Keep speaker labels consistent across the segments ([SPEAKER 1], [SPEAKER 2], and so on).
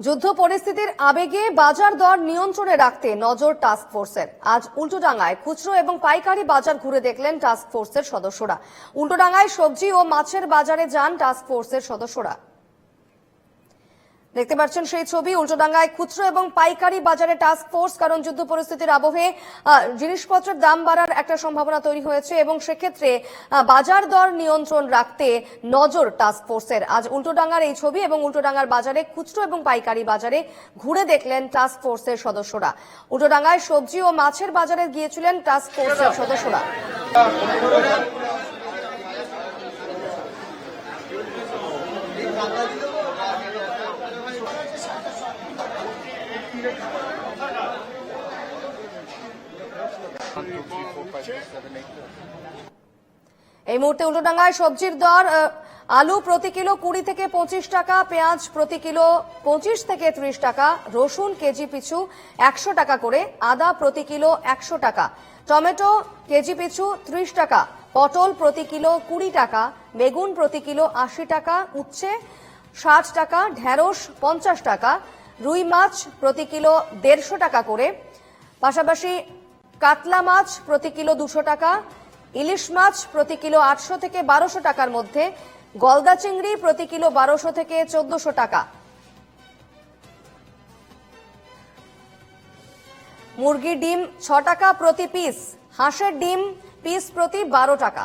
[SPEAKER 1] যুদ্ধ পরিস্থিতির আবেগে বাজার দর নিয়ন্ত্রণে রাখতে নজর টাস্ক ফোর্সের আজ উল্টোডাঙ্গায় খুচরো এবং পাইকারি বাজার ঘুরে দেখলেন টাস্ক ফোর্সের সদস্যরা। উল্টোডাঙ্গায় সবজি ও মাছের বাজারে যান টাস্ক ফোর্সের সদস্যরা। দেখতে পাচ্ছেন সেই ছবি, উল্টোডাঙ্গায় খুচরো এবং পাইকারি বাজারে টাস্ক ফোর্স কারণ যুদ্ধ পরিস্থিতির আবহে জিনিসপত্রের দাম বাড়ার একটা সম্ভাবনা তৈরি হয়েছে এবং সেক্ষেত্রে বাজার দর নিয়ন্ত্রণ রাখতে নজর টাস্ক ফোর্সের আজ উল্টোডাঙ্গার এই ছবি এবং উল্টোডাঙ্গার বাজারে খুচরো এবং পাইকারি বাজারে ঘুরে দেখলেন টাস্ক ফোর্সের সদস্যরা। উল্টোডাঙ্গায় সবজি ও মাছের বাজারে গিয়েছিলেন টাস্ক ফোর্সের সদস্যরা। এই মুহূর্তে উল্টোডাঙ্গায় সবজির দর আলু প্রতি কিলো কুড়ি থেকে পঁচিশ টাকা, পেঁয়াজ প্রতি কিলো পঁচিশ থেকে ত্রিশ টাকা, রসুন কেজি পিছু একশো টাকা করে, আদা প্রতি কিলো একশো টাকা, টমেটো কেজি পিছু ত্রিশ টাকা, পটল প্রতি কিলো কুড়ি টাকা, বেগুন প্রতি কিলো আশি টাকা, উচ্ছে ষাট টাকা, ঢেঁড়স পঞ্চাশ টাকা রুই মাছ প্রতি কিলো দেড়শো টাকা করে, পাশাপাশি কাতলা মাছ প্রতি কিলো দুশো টাকা, ইলিশ মাছ প্রতি কিলো আটশো থেকে বারোশো টাকার মধ্যে, গলদা চিংড়ি প্রতি কিলো বারোশো থেকে চোদ্দশো টাকা। মুরগির ডিম ছ টাকা প্রতি পিস হাঁসের ডিম পিস প্রতি বারো টাকা।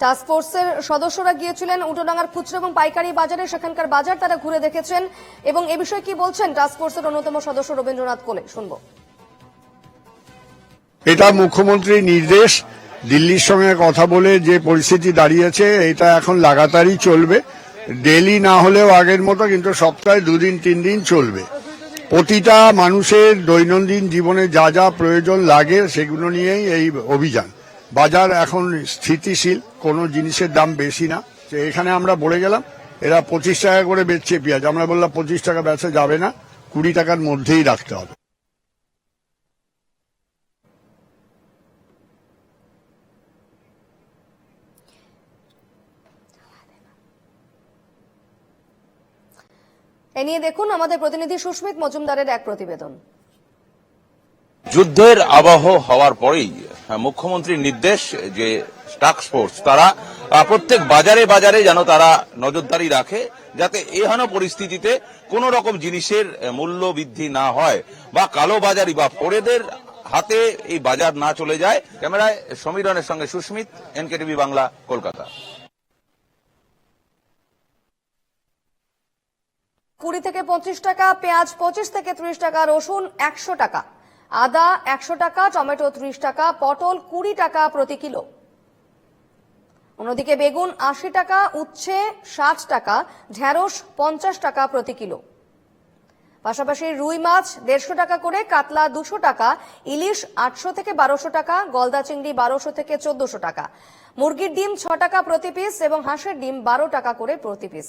[SPEAKER 1] টাস্ক ফোর্সের সদস্যরা গিয়েছিলেন উটোডাঙ্গার খুচরো এবং পাইকারি বাজারে। সেখানকার বাজার তারা ঘুরে দেখেছেন এবং এ বিষয়ে কি বলছেন টাস্ক ফোর্সের অন্যতম সদস্য রবীন্দ্রনাথ কোলে? শুনব।
[SPEAKER 2] এটা মুখ্যমন্ত্রীর নির্দেশ। দিল্লির সঙ্গে কথা বলে যে পরিস্থিতি দাঁড়িয়েছে, এটা এখন লাগাতারই চলবে। ডেলি না হলেও আগের মতো কিন্তু সপ্তাহে দুদিন, তিন দিন চলবে। প্রতিটা মানুষের দৈনন্দিন জীবনে যা যা প্রয়োজন লাগে সেগুলো নিয়েই এই অভিযান। বাজার এখন স্থিতিশীল কোনো জিনিসের দাম বেশি না। এখানে আমরা বলে গেলাম এরা পঁচিশ টাকা করে বেচছে পেঁয়াজ। আমরা বললাম পঁচিশ টাকা বেচা যাবে না কুড়ি টাকার মধ্যেই রাখতে হবে।
[SPEAKER 1] এ নিয়ে দেখুন আমাদের প্রতিনিধি সুস্মিত মজুমদারের এক প্রতিবেদন।
[SPEAKER 3] যুদ্ধের আবহ হওয়ার পরেই মুখ্যমন্ত্রীর নির্দেশ যে টাস্ক ফোর্স, তারা প্রত্যেক বাজারে বাজারে যেন তারা নজরদারি রাখে, যাতে এহেন পরিস্থিতিতে কোন রকম জিনিসের মূল্য বৃদ্ধি না হয় বা কালো বাজারি বা পড়েদের হাতে এই বাজার না চলে যায়। ক্যামেরায় সমীরনের সঙ্গে সুস্মিত, এনকেটিভি বাংলা, কলকাতা।
[SPEAKER 1] কুড়ি থেকে পঁচিশ টাকা, পেঁয়াজ পঁচিশ থেকে ত্রিশ টাকা, রসুন একশো টাকা। আদা একশো টাকা, টমেটো ত্রিশ টাকা, পটল কুড়ি টাকা প্রতি কিলো। অন্যদিকে বেগুন আশি টাকা, উচ্ছে ষাট টাকা, ঢেঁড়স পঞ্চাশ টাকা প্রতি কিলো। পাশাপাশি রুই মাছ দেড়শো টাকা করে, কাতলা দুশো টাকা, ইলিশ আটশো থেকে বারোশো টাকা, গলদা চিংড়ি বারোশো থেকে চোদ্দশো টাকা। মুরগির ডিম ছ টাকা প্রতি পিস এবং হাঁসের ডিম বারো টাকা করে প্রতি পিস